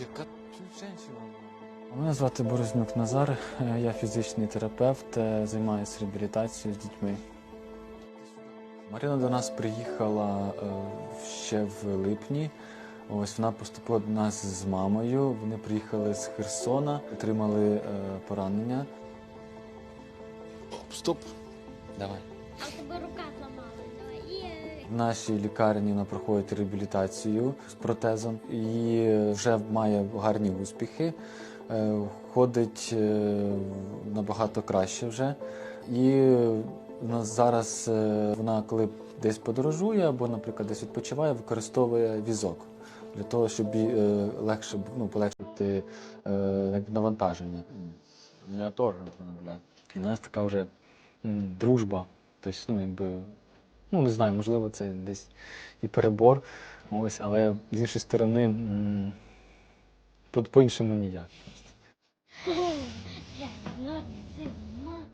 Яка тут? Мене звати Борознюк Назар, е, я фізичний терапевт, е, займаюся реабілітацією з дітьми. Марина до нас приїхала е, ще в липні. Ось вона поступила до нас з мамою. Вони приїхали з Херсона, отримали поранення. Стоп. Давай. А тебе рука зламалась. В нашій лікарні вона проходить реабілітацію з протезом і вже має гарні успіхи. Е, Ходить е, набагато краще вже. І зараз е, вона, коли десь подорожує або, наприклад, десь відпочиває, використовує візок для того, щоб легше ну, полегшити навантаження. Я теж. У нас така вже дружба. Тобто, ну, якби, ну, не знаю, можливо, це десь і перебор. Ось, але з іншої сторони, по- по-іншому ніяк.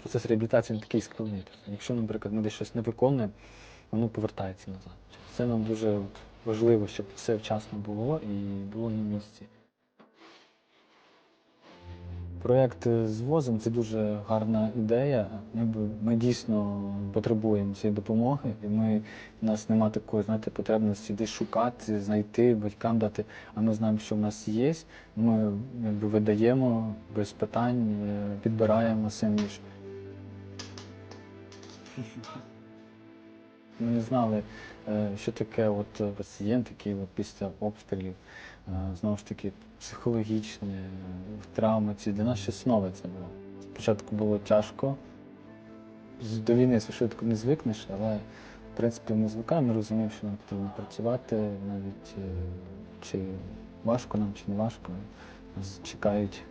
Процес реабілітації не такий складний. Якщо, наприклад, ми десь щось не виконуємо, воно повертається назад. Це нам дуже важливо, щоб все вчасно було і було на місці. Проєкт з возом це дуже гарна ідея. Якби Ми дійсно потребуємо цієї допомоги, і ми у нас немає такої знаєте, потребності десь шукати, знайти, батькам дати. А ми знаємо, що в нас є. Ми якби, видаємо без питань, е, підбираємо самі не знали, е, що таке от пацієнт, який от після обстрілів, е, знову ж таки, психологічні е, травми. Ці для нас щось нове це було. Спочатку було тяжко. До війни швидко не звикнеш, але в принципі ми звикаємо, розуміємо, що нам потрібно працювати, навіть чи важко нам, чи не важко. Нас чекають